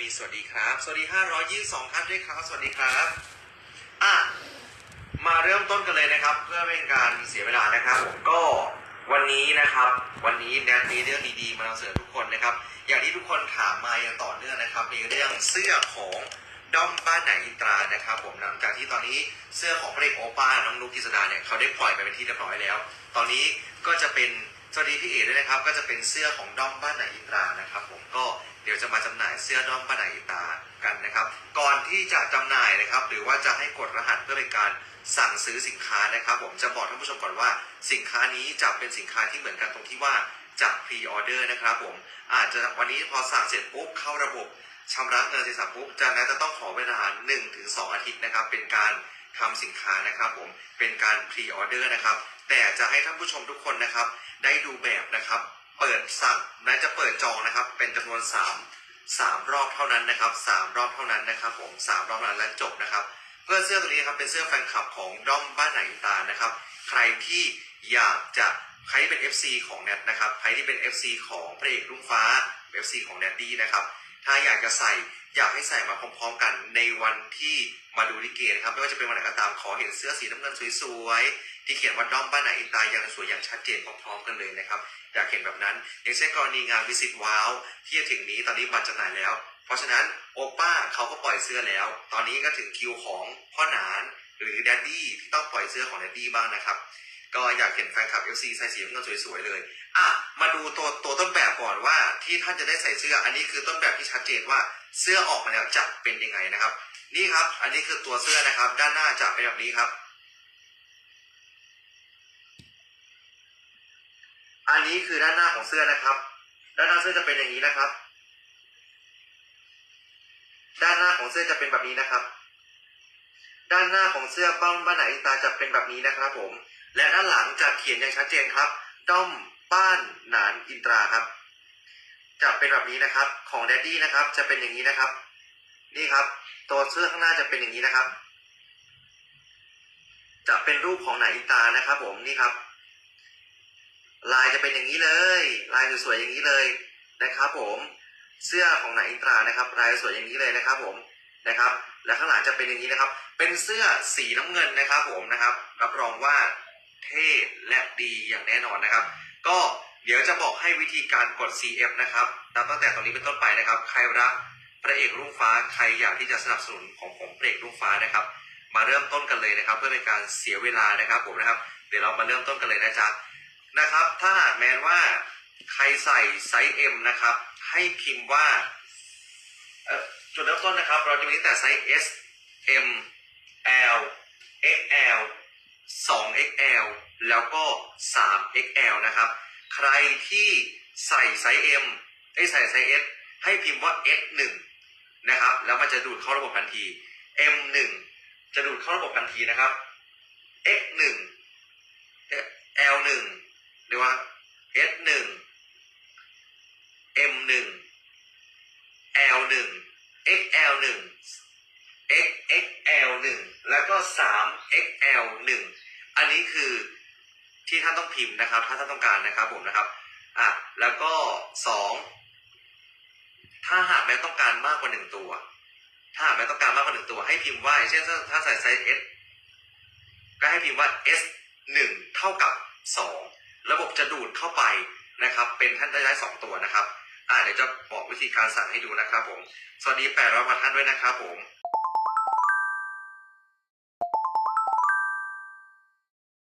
มีสวัสดีครับ สวัสดี 522 ท่านด้วยครับ สวัสดีครับอะมาเริ่มต้นกันเลยนะครับ เพื่อไม่เป็นการเสียเวลานะครับผมก็วันนี้นะครับ วันนี้แนทมีเรื่องดีๆมานำเสนอทุกคนนะครับ อย่างที่ทุกคนถามมาอย่างต่อเนื่องนะครับในเรื่องเสื้อของด้อมบ้านไหนอินตรานะครับ ผมหลังจากที่ตอนนี้เสื้อของพระเอกโอป้าน้องนุกกิษดาเนี่ยเขาได้ปล่อยไปเป็นที่เรียบร้อยแล้ว ตอนนี้ก็จะเป็น สวัสดีพี่เอ๋ด้วยนะครับ ก็จะเป็นเสื้อของด้อมบ้านไหนอินตรานะครับ ผมก็เดี๋ยวจะมาจำหน่ายเสื้อด้อมบ้านไหนอินตรากันนะครับ ก่อนที่จะจำหน่ายนะครับ หรือว่าจะให้กดรหัสเพื่อเป็นการสั่งซื้อสินค้านะครับ ผมจะบอกท่านผู้ชมก่อนว่า สินค้านี้จะเป็นสินค้าที่เหมือนกันตรงที่ว่าจะพรีออเดอร์นะครับผมอาจจะวันนี้พอสั่งเสร็จปุ๊บเข้าระบบชำระเงินเสร็จสับปุ๊บจากนั้นจะต้องขอเวลา1-2ถึงอาทิตย์นะครับ เป็นการทำสินค้านะครับผมเป็นการพรีออเดอร์นะครับ แต่จะให้ท่านผู้ชมทุกคนนะครับ ได้ดูแบบนะครับ เปิดสั่งและจะเปิดจองนะครับ เป็นจำนวน3 3รอบเท่านั้นนะครับ3รอบเท่านั้นนะครับ ผม3รอบนั้นและจบนะครับ เพื่อเสื้อตัวนี้ครับเป็นเสื้อแฟนคลับของด้อมบ้านไหนตานะครับ ใครที่อยากจะใครที่เป็น FC ของแนทนะครับ ใครที่เป็น FC ของพระเอกรุ่งฟ้า FC ของแนทดี้นะครับ ถ้าอยากจะใส่อยากให้ใส่มาพร้อมๆกันในวันที่มาดูลิเกนะครับ ไม่ว่าจะเป็นวันไหนก็ตามขอเห็นเสื้อสีน้ำเงินสวยๆ ที่เขียนว่าด้อมบ้านไหนอินตาอย่างสวยอย่างชัดเจนพร้อมๆกันเลยนะครับอยากเห็นแบบนั้น อย่างเช่นกรณีงานวิสิตว้าวที่จะถึงนี้ตอนนี้บัตรจำหน่ายแล้ว เพราะฉะนั้นโอป้าเขาก็ปล่อยเสื้อแล้ว ตอนนี้ก็ถึงคิวของพ่อหนานหรือแดดดี้ที่ต้องปล่อยเสื้อของแดดดี้บ้างนะครับก็อยากเห็นแฟนคลับ FC ใส่สีน้ำเงินสวยๆเลย อะ มาดูตัวตัวต้นแบบก่อนว่าที่ท่านจะได้ใส่เสื้อ อันนี้คือต้นแบบที่ชัดเจนว่าเสื้อออกมาแล้วจะเป็นยังไงนะครับ นี่ครับ อันนี้คือตัวเสื้อนะครับ ด้านหน้าจะเป็นแบบนี้ครับ อันนี้คือด้านหน้าของเสื้อนะครับ ด้านหน้าเสื้อจะเป็นอย่างนี้นะครับ ด้านหน้าของเสื้อจะเป็นแบบนี้นะครับ ด้านหน้าของเสื้อป้องบ้านไหนตาจะเป็นแบบนี้นะครับ ผม และด้านหลังจะเขียนอย่างชัดเจนครับ ด้อมบ้านหนานอินตราครับ จะเป็นแบบนี้นะครับ ของแดดดี้นะครับ จะเป็นอย่างนี้นะครับ นี่ครับ ตัวเสื้อข้างหน้าจะเป็นอย่างนี้นะครับ จะเป็นรูปของไหนานอินตรานะครับ ผม นี่ครับ ลายจะเป็นอย่างนี้เลย ลายสวยๆอย่างนี้เลยนะครับผมเสื้อของหนานอินตรานะครับ ลายสวยอย่างนี้เลยนะครับผมนะครับ และข้างหลังจะเป็นอย่างนี้นะครับ เป็นเสื้อสีน้ำเงินนะครับ ผมนะครับ รับรองว่าเท่และดีอย่างแน่นอนนะครับ ก็เดี๋ยวจะบอกให้วิธีการกด CF นะครับนับตั้งแต่ตอนนี้เป็นต้นไปนะครับ ใครรักพระเอกรุ่งฟ้าใครอยากที่จะสนับสนุนของผมพระเอกรุ่งฟ้านะครับ มาเริ่มต้นกันเลยนะครับ เพื่อเป็นการเสียเวลานะครับ ผมนะครับ เดี๋ยวเรามาเริ่มต้นกันเลยนะจ๊ะ นะครับ ถ้าหากแม้ว่าใครใส่ไซส์ M นะครับ ให้พิมพ์ว่าจุดเริ่มต้นนะครับ เราจะมีแต่ไซส์ S M L XL 2XL แล้วก็ 3XL นะครับ ใครที่ใส่ไซส์ M ไอ้ใส่ไซส์ S ให้พิมพ์ว่า S1 นะครับ แล้วมันจะดูดเข้าระบบทันที M1 จะดูดเข้าระบบทันทีนะครับ X1 L1 หรือว่า S1 M1 L1 XL1 XXL1 แล้วก็ 3XL1 อันนี้คือที่ท่านต้องพิมพ์นะครับ ถ้าท่านต้องการนะครับผมนะครับอะแล้วก็สองถ้าหากแม้ต้องการมากกว่าหนึ่งตัว ถ้าหากแม้ต้องการมากกว่าหนึ่งตัว ให้พิมพ์ว่ายเช่นถ้าถ้าใส่ไซส์ S ก็ให้พิมพ์ว่า S 1 เท่ากับ 2 ระบบจะดูดเข้าไปนะครับ เป็นท่านได้สองตัวนะครับ อ่าเดี๋ยวจะบอกวิธีการสั่งให้ดูนะครับผม สวัสดี800พันท่านด้วยนะครับผม